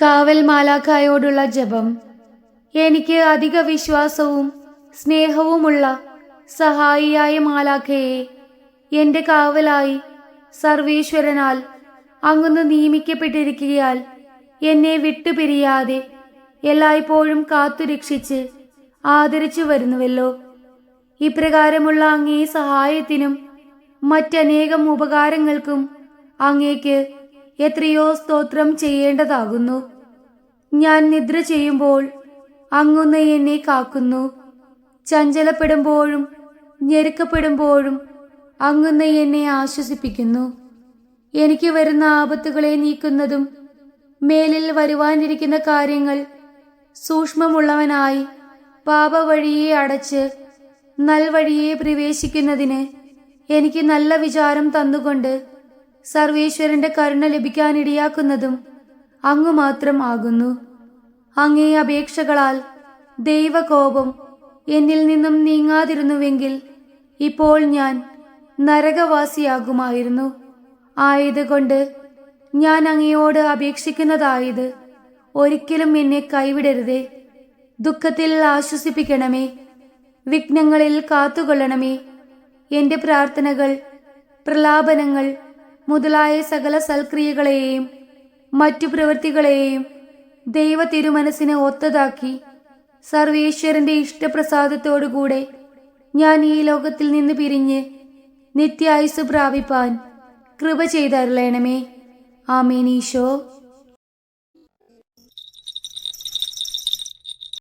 കാവൽ മാലാഖായോടുള്ള ജപം. എനിക്ക് അധിക വിശ്വാസവും സ്നേഹവുമുള്ള സഹായിയായ മാലാഖയെ എന്റെ കാവലായി സർവീശ്വരനാൽ അങ്ങുന്ന് നിയമിക്കപ്പെട്ടിരിക്കുകയാൽ എന്നെ വിട്ടുപിരിയാതെ എല്ലായ്പ്പോഴും കാത്തുരക്ഷിച്ച് ആദരിച്ചു വരുന്നുവല്ലോ. ഇപ്രകാരമുള്ള അങ്ങേ സഹായത്തിനും മറ്റനേകം ഉപകാരങ്ങൾക്കും അങ്ങേക്ക് എത്രയോ സ്തോത്രം ചെയ്യേണ്ടതാകുന്നു. ഞാൻ നിദ്ര ചെയ്യുമ്പോൾ അങ്ങൊന്ന് എന്നെ കാക്കുന്നു. ചഞ്ചലപ്പെടുമ്പോഴും ഞെരുക്കപ്പെടുമ്പോഴും അങ്ങുന്ന് എന്നെ ആശ്വസിപ്പിക്കുന്നു. എനിക്ക് വരുന്ന ആപത്തുകളെ നീക്കുന്നതും മേലിൽ വരുവാനിരിക്കുന്ന കാര്യങ്ങൾ സൂക്ഷ്മമുള്ളവനായി പാപവഴിയെ അടച്ച് നൽവഴിയെ പ്രവേശിക്കുന്നതിന് എനിക്ക് നല്ല വിചാരം തന്നുകൊണ്ട് സർവേശ്വരന്റെ കരുണ ലഭിക്കാനിടയാക്കുന്നതും അങ്ങു മാത്രം ആകുന്നു. അങ്ങേ അപേക്ഷകളാൽ ദൈവകോപം എന്നിൽ നിന്നും നീങ്ങാതിരുന്നുവെങ്കിൽ ഇപ്പോൾ ഞാൻ നരകവാസിയാകുമായിരുന്നു. ആയതുകൊണ്ട് ഞാൻ അങ്ങയോട് അപേക്ഷിക്കുന്നതായത് ഒരിക്കലും എന്നെ കൈവിടരുതേ. ദുഃഖത്തിൽ ആശ്വസിപ്പിക്കണമേ. വിഘ്നങ്ങളിൽ കാത്തുകൊള്ളണമേ. എന്റെ പ്രാർത്ഥനകൾ പ്രലാപനങ്ങൾ മുതലായ സകല സൽക്രിയകളെയും മറ്റു പ്രവൃത്തികളെയും ദൈവ തിരുമനസ്സിന് ഒത്തതാക്കി സർവേശ്വരന്റെ ഇഷ്ടപ്രസാദത്തോടുകൂടെ ഞാൻ ഈ ലോകത്തിൽ നിന്ന് പിരിഞ്ഞ് നിത്യായുസ് പ്രാപിപ്പാൻ കൃപ ചെയ്തരുളയണമേ ആമേനീശോ